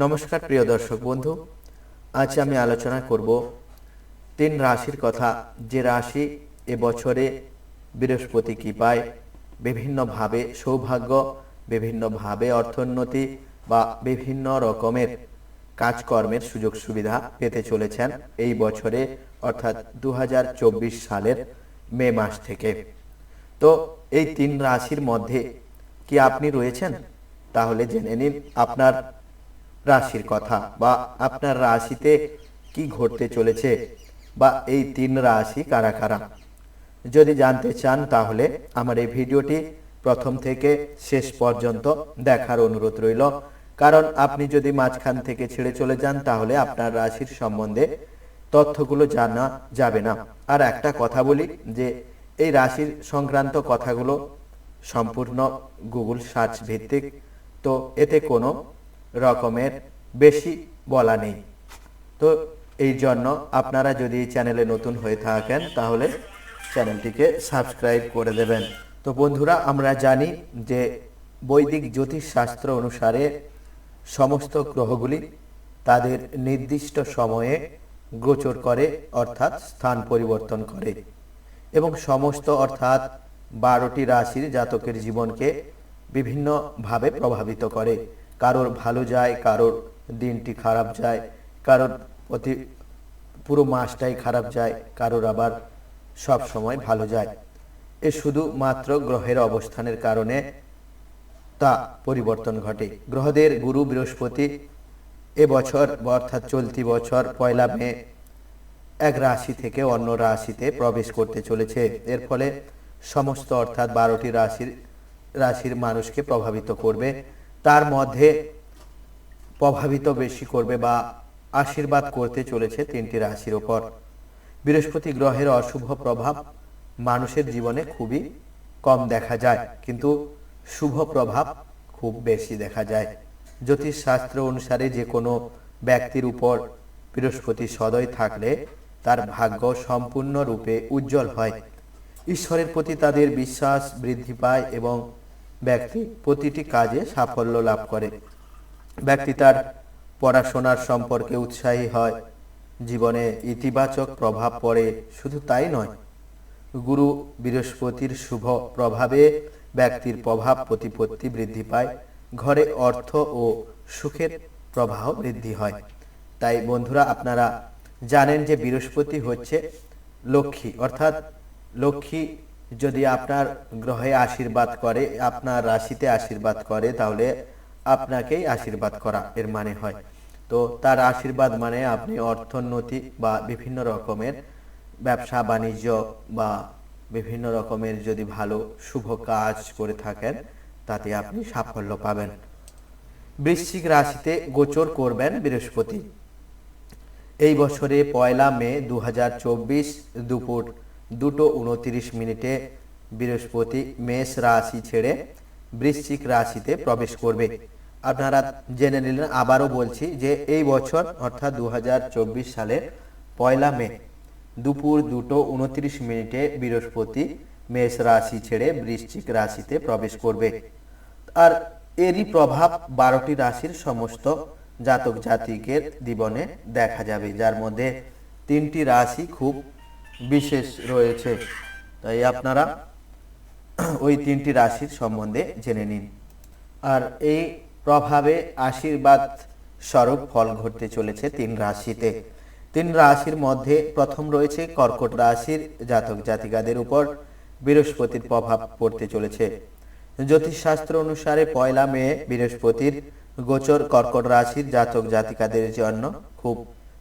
নমস্কার প্রিয় দর্শক বন্ধু, আজ আমি আলোচনা করব তিন রাশির কথা। যে রাশি এবছরে বৃহস্পতি কি পায়? বিভিন্নভাবে সৌভাগ্য বিভিন্নভাবে অর্থোন্নতি বা বিভিন্ন রকমের কাজকর্মের সুযোগ সুবিধা পেতে চলেছেন এই বছরে, অর্থাৎ দু হাজার চব্বিশ সালের মে মাস থেকে। তো এই তিন রাশির মধ্যে কি আপনি রয়েছেন? তাহলে জেনে নিন আপনার রাশির কথা বা আপনার রাশিতে কি ঘটতে চলেছে বা এই তিন রাশি কারা কারা? যদি জানতে চান তাহলে আমার এই ভিডিওটি প্রথম থেকে শেষ পর্যন্ত দেখার অনুরোধ রইল। কারণ আপনি যদি মাঝখান থেকে ছেড়ে চলে যান তাহলে আপনার রাশির সম্বন্ধে তথ্যগুলো জানা যাবে না। আর একটা কথা বলি যে এই রাশির সংক্রান্ত কথাগুলো সম্পূর্ণ গুগল সার্চ ভিত্তিক। তো এতে কোনো রকমের বেশি বলা নেই। তো এই জন্য আপনারা যদি চ্যানেলে নতুন হয়ে থাকেন, তাহলে চ্যানেলটিকে সাবস্ক্রাইব করে দেবেন। তো বন্ধুরা, আমরা জানি যে বৈদিক জ্যোতিষ শাস্ত্র অনুসারে সমস্ত গ্রহগুলি তাদের নির্দিষ্ট সময়ে গোচর করে, অর্থাৎ স্থান পরিবর্তন করে। এবং সমস্ত, অর্থাৎ বারোটি রাশির জাতকের জীবনকে বিভিন্নভাবে প্রভাবিত করে। কারোর ভালো যায়, কারোর দিনটি খারাপ যায়, কারোর প্রতি পুরো মাসটাই খারাপ যায়, কারোর আবার সব সময় ভালো যায়। এ শুধুমাত্র গ্রহের অবস্থানের কারণে তা পরিবর্তন ঘটে। গ্রহদের গুরু বৃহস্পতি এবছর অর্থাৎ চলতি বছর, পয়লা মে, এক রাশি থেকে অন্য রাশিতে প্রবেশ করতে চলেছে। এর ফলে সমস্ত অর্থাৎ বারোটি রাশির রাশির মানুষকে প্রভাবিত করবে। তার মধ্যে প্রভাবিত বেশি করবে বা আশীর্বাদ করতে চলেছে তিনটি রাশির ওপর। বৃহস্পতি গ্রহের অশুভ প্রভাব মানুষের জীবনে খুবই কম দেখা যায়, কিন্তু শুভ প্রভাব খুব বেশি দেখা যায়। জ্যোতিষ শাস্ত্র অনুসারে যে কোনো ব্যক্তির উপর বৃহস্পতি সদয় থাকলে তার ভাগ্য সম্পূর্ণরূপে উজ্জ্বল হয়। ঈশ্বরের প্রতি তাদের বিশ্বাস বৃদ্ধি পায় এবং ব্যক্তি প্রতিটি কাজে সাফল্য লাভ করে। ব্যক্তি তার পড়াশোনার সম্পর্কে উৎসাহী হয়। জীবনে ইতিবাচক প্রভাব পড়ে, শুধু তাই নয়। গুরু বৃহস্পতির শুভ প্রভাবে ব্যক্তির প্রভাব প্রতিপত্তি বৃদ্ধি পায়। ঘরে অর্থ ও সুখের প্রবাহ বৃদ্ধি হয়। তাই বন্ধুরা, আপনারা জানেন যে বৃহস্পতি হচ্ছে লক্ষ্মী, অর্থাৎ লক্ষ্মী যদি আপনার গ্রহে আশীর্বাদ করে, আপনার রাশিতে আশীর্বাদ করে, তাহলে আপনাকেই আশীর্বাদ করা এর মানে হয়। তো তার আশীর্বাদ মানে আপনি অর্থনৈতিক বা বিভিন্ন রকমের ব্যবসা, বাণিজ্য বা বিভিন্ন রকমের যদি ভালো শুভ কাজ করে থাকেন, তাতে আপনি সাফল্য পাবেন। বৃশ্চিক রাশিতে গোচর করবেন বৃহস্পতি। এই বছরে পয়লা মে দু হাজার চব্বিশ দুপুর দুটো উনত্রিশ মিনিটে বৃহস্পতি মেষ রাশি ছেড়ে বৃশ্চিক রাশিতে প্রবেশ করবে। আপনারা জেনে নিলেন, আবারও বলছি যে এই বছর, অর্থাৎ দু সালের পয়লা মে, দুপুর দুটো উনত্রিশ মিনিটে বৃহস্পতি মেষ রাশি ছেড়ে বৃশ্চিক রাশিতে প্রবেশ করবে। আর এরই প্রভাব বারোটি রাশির সমস্ত জাতক জাতিকের জীবনে দেখা যাবে, যার মধ্যে তিনটি রাশি খুব বিশেষ রয়েছে। তাই আপনারা ওই তিনটি রাশির সম্বন্ধে জেনে নিন। আর এই প্রভাবে আশীর্বাদ স্বরূপ ফল ঘটতে চলেছে তিন রাশিতে। তিন রাশির মধ্যে প্রথম রয়েছে কর্কট রাশির জাতক জাতিকাদের উপর বৃহস্পতির প্রভাব পড়তে চলেছে। জ্যোতিষশাস্ত্র অনুসারে পয়লা মে বৃহস্পতির গোচর কর্কট রাশির জাতক জাতিকাদের জন্য খুব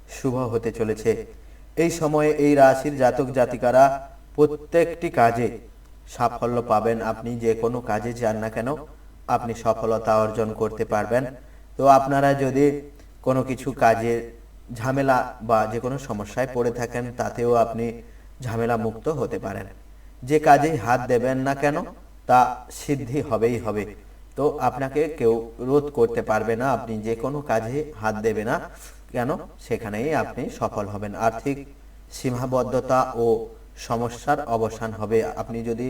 শুভ হতে চলেছে। এই সময়ে এই রাশির জাতক জাতিকারা প্রত্যেকটি কাজে সাফল্য পাবেন। আপনি যে কোনো কাজে যান না কেন, আপনি সফলতা অর্জন করতে পারবেন। তো আপনারা যদি কোনো কিছু কাজে ঝামেলা বা যে কোনো সমস্যায় পড়ে থাকেন, তাতেও আপনি ঝামেলা মুক্ত হতে পারেন। যে কাজেই হাত দেবেন না কেন, তা সিদ্ধি হবেই হবে। তো আপনাকে কেউ রোধ করতে পারবে না, আপনি যে কোনো কাজে হাত দেবে না। কেন? সেখানেই আপনি সফল হবেন। আর্থিক সীমাবদ্ধতা ও সমস্যার অবসান হবে। আপনি যদি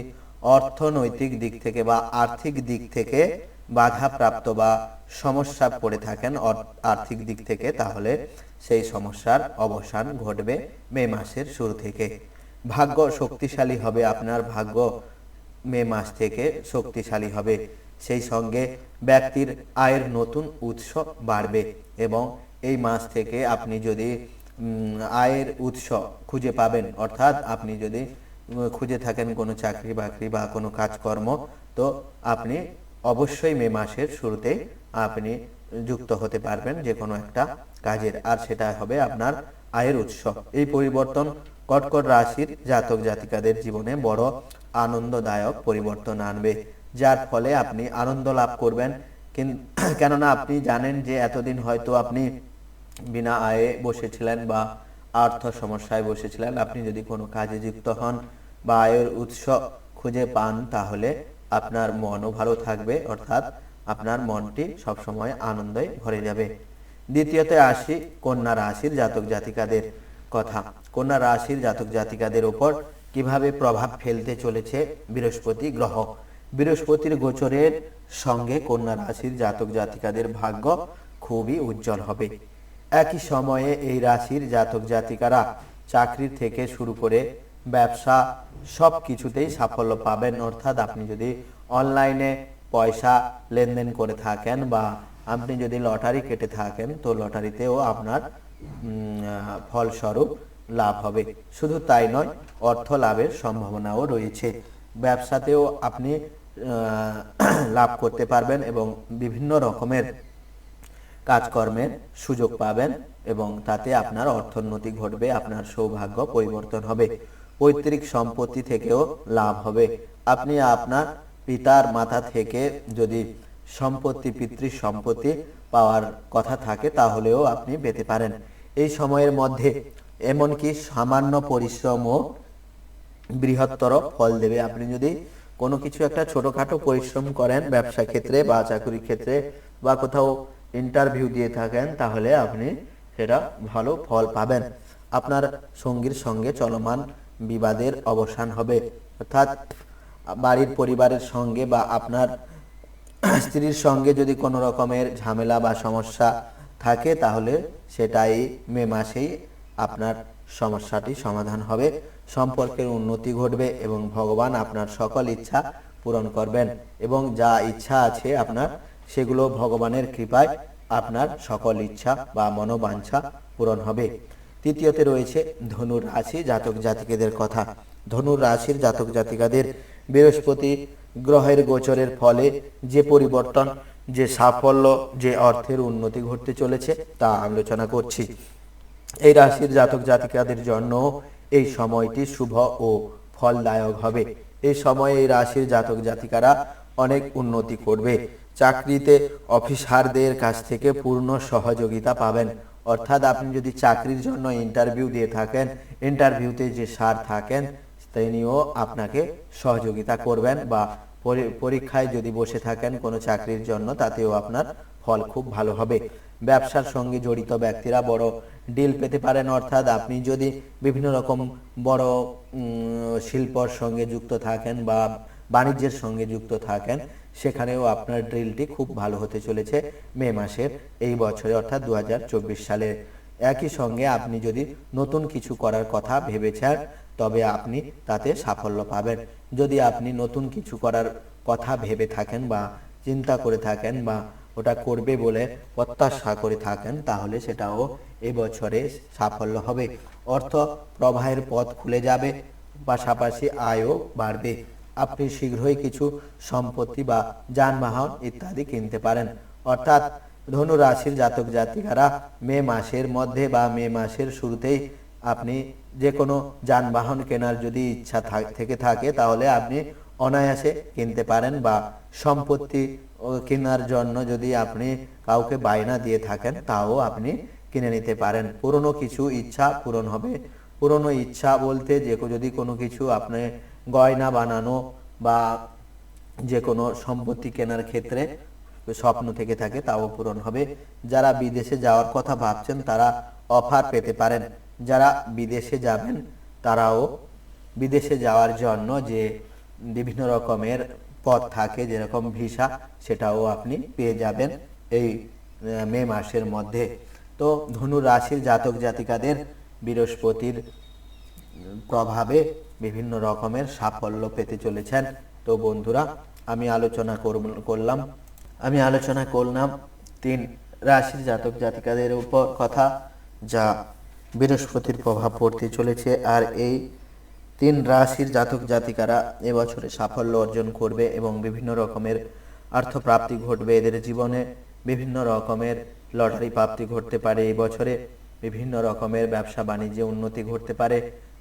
অর্থনৈতিক দিক থেকে বা আর্থিক দিক থেকে বাধাপ্রাপ্ত বা সমস্যা পড়ে থাকেন আর্থিক দিক থেকে, তাহলে সেই সমস্যার অবসান ঘটবে মে মাসের শুরু থেকে। ভাগ্য শক্তিশালী হবে, আপনার ভাগ্য মে মাস থেকে শক্তিশালী হবে। সেই সঙ্গে ব্যক্তির আয়ের নতুন উৎস বাড়বে এবং এই মাস থেকে আপনি যদি আয়ের উৎস খুঁজে পাবেন, অর্থাৎ আপনি যদি খুঁজে থাকেন কোনো চাকরি বাকরি বা কোনো কাজকর্ম, তো আপনি অবশ্যই মে মাসের শুরুতে আপনি যুক্ত হতে পারবেন যে কোনো একটা কাজের। আর সেটা হবে আপনার আয়ের উৎস। এই পরিবর্তন কটকট রাশির জাতক জাতিকাদের জীবনে বড় আনন্দদায়ক পরিবর্তন আনবে, যার ফলে আপনি আনন্দ লাভ করবেন। কিন- কেননা আপনি জানেন যে এতদিন হয়তো আপনি বিনা আয়ে বসেছিলেন বা আর্থ সমস্যায় বসেছিলেন, আপনি যদি কোনো কাজে যুক্ত হন বা আয়ের উৎস খুঁজে পান, তাহলে আপনার মনও ভালো থাকবে, অর্থাৎ আপনার মনটি সবসময় আনন্দে ভরে যাবে। দ্বিতীয়তে আসি কন্যা রাশির জাতক জাতিকাদের কথা। কন্যা রাশির জাতক জাতিকাদের উপর কীভাবে প্রভাব ফেলতে চলেছে বৃহস্পতি গ্রহ? বৃহস্পতির গোচরের সঙ্গে কন্যা রাশির জাতক জাতিকাদের ভাগ্য খুবই উজ্জ্বল হবে। একই সময়ে এই রাশির জাতক জাতিকারা চাকরি থেকে শুরু করে ব্যবসা সব কিছুতেই সাফল্য পাবেন। অর্থাৎ আপনি যদি অনলাইনে পয়সা লেনদেন করে থাকেন বা আপনি যদি লটারি কেটে থাকেন, তো লটারিতেও আপনার ফলস্বরূপ লাভ হবে। শুধু তাই নয়, অর্থ লাভের সম্ভাবনাও রয়েছে। ব্যবসাতেও আপনি লাভ করতে পারবেন এবং বিভিন্ন রকমের কাজকর্মের সুযোগ পাবেন এবং তাতে আপনার অর্থোন্নতি ঘটবে, আপনার সৌভাগ্য পরিবর্তন হবে, পৈতৃক সম্পত্তি থেকেও লাভ হবে। আপনি আপনার পিতার মাথা থেকে যদি সম্পত্তি পিতৃ সম্পত্তি পাওয়ার কথা থাকে, তাহলেও আপনি পেতে পারেন। এই সময়ের মধ্যে এমনকি সামান্য পরিশ্রমও বৃহত্তর ফল দেবে। আপনি যদি কোনো কিছু একটা ছোটখাটো পরিশ্রম করেন ব্যবসা ক্ষেত্রে বা চাকরি ক্ষেত্রে বা কোথাও ইন্টারভিউ দিয়ে থাকেন, তাহলে আপনি সেটা ভালো ফল পাবেন। আপনার সঙ্গীর সঙ্গে চলমান বিবাদের অবসান হবে। অর্থাৎ বাড়ির পরিবারের সঙ্গে বা আপনার স্ত্রীর সঙ্গে যদি কোনো রকমের ঝামেলা বা সমস্যা থাকে, তাহলে সেটাই মে মাসেই আপনার সমস্যাটি সমাধান হবে। সম্পর্কের উন্নতি ঘটবে এবং ভগবান আপনার সকল ইচ্ছা পূরণ করবেন এবং যা ইচ্ছা আছে আপনার সেগুলো ভগবানের কৃপায় আপনার সকল ইচ্ছা বা মনোবাঞ্ছা পূরণ হবে। তৃতীয়তে রয়েছে ধনু রাশি, জাতক জাতিকাদের কথা। ধনু রাশির জাতক জাতিকাদের বৃহস্পতি গ্রহের গোচরের ফলে যে পরিবর্তন, যে সাফল্য, যে অর্থের উন্নতি ঘটতে চলেছে তা আলোচনা করছি। এই রাশির জাতক জাতিকাদের জন্য এই সময়টি শুভ ও ফলদায়ক হবে। এই সময়ে এই রাশির জাতক জাতিকারা অনেক উন্নতি করবে। চাকরিতে অফিসারদের কাছ থেকে পূর্ণ সহযোগিতা পাবেন। অর্থাৎ আপনি যদি চাকরির জন্য ইন্টারভিউ দিয়ে থাকেন ইন্টারভিউতে যে স্যার থাকেন, তিনিও আপনাকে সহযোগিতা করবেন বা পরি- পরীক্ষায় যদি বসে থাকেন কোনো চাকরির জন্য, তাতেও আপনার ফল খুব ভালো হবে। ব্যবসার সঙ্গে জড়িত ব্যক্তিরা বড় ডিল পেতে পারেন। অর্থাৎ আপনি যদি বিভিন্ন রকম বড় শিল্পর সঙ্গে যুক্ত থাকেন বা বাণিজ্যের সঙ্গে যুক্ত থাকেন সেখানেও আপনার ড্রিলটি খুব ভালো হতে চলেছে মে মাসের এই বছরে, অর্থাৎ দু সালে। একই সঙ্গে আপনি যদি নতুন কিছু করার কথা ভেবেছেন, তবে আপনি তাতে সাফল্য পাবেন। যদি আপনি নতুন কিছু করার কথা ভেবে থাকেন বা চিন্তা করে থাকেন বা ওটা করবে বলে প্রত্যাশা করে থাকেন, তাহলে সেটাও এবছরে সাফল্য হবে। অর্থ প্রবাহের পথ খুলে যাবে, পাশাপাশি আয়ও বাড়বে। আপনি শীঘ্রই কিছু সম্পত্তি বা যানবাহন ইত্যাদি কিনতে পারেন। অর্থাৎ ধনু রাশির জাতক জাতিকারা মে মাসের মধ্যে বা মে মাসের শুরুতেই আপনি যে কোনো যানবাহন কেনার যদি ইচ্ছা থাক- থেকে, তাহলে আপনি অনায়াসে কিনতে পারেন বা সম্পত্তি কেনার জন্য যদি আপনি কাউকে বায়না দিয়ে থাকেন, তাও আপনি কিনে নিতে পারেন। পুরনো কিছু ইচ্ছা পূরণ হবে। পুরনো ইচ্ছা বলতে যে, যদি কোনো কিছু আপনি গয়না বানানো বা যে কোনো সম্পত্তি কেনার ক্ষেত্রে স্বপ্ন থেকে থাকে, তাও পূরণ হবে। যারা বিদেশে যাওয়ার কথা ভাবছেন, তারা অফার পেতে পারেন। যারা বিদেশে যাবেন, তারাও বিদেশে যাওয়ার জন্য যে বিভিন্ন রকমের পথ থাকে, যেরকম ভিসা, সেটাও আপনি পেয়ে যাবেন এই মে মাসের মধ্যে। তো ধনু রাশির জাতক জাতিকাদের বৃহস্পতির প্রভাবে বিভিন্ন রকমের সাফল্য পেতে চলেছেন। তো বন্ধুরা, আমি আলোচনা করলাম। আমি আলোচনা করলাম তিন রাশির জাতক জাতিকাদের উপর কথা, যা বৃহস্পতির প্রভাব পড়তে চলেছে। আর এই তিন রাশির জাতক জাতিকারা এবছরে সাফল্য অর্জন করবে এবং বিভিন্ন রকমের অর্থপ্রাপ্তি ঘটবে। এদের জীবনে বিভিন্ন রকমের লটারি প্রাপ্তি ঘটতে পারে। এই বছরে বিভিন্ন রকমের ব্যবসা বাণিজ্যে উন্নতি ঘটতে পারে।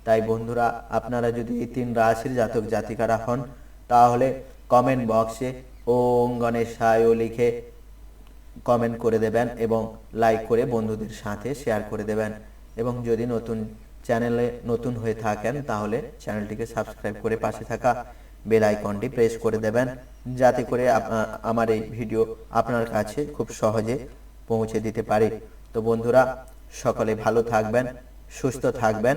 তাই বন্ধুরা, আপনারা যদি এই তিন রাশির জাতক জাতিকারা হন, তাহলে কমেন্ট বক্সে ওং গণেশায় লিখে কমেন্ট করে দেবেন এবং লাইক করে বন্ধুদের সাথে শেয়ার করে দেবেন। এবং যদি নতুন চ্যানেলে নতুন হয়ে থাকেন, তাহলে চ্যানেলটিকে সাবস্ক্রাইব করে পাশে থাকা বেল আইকনটি প্রেস করে দেবেন, যাতে করে আমার এই ভিডিও আপনার কাছে খুব সহজে পৌঁছে দিতে পারে। তো বন্ধুরা, সকলে ভালো থাকবেন, সুস্থ থাকবেন।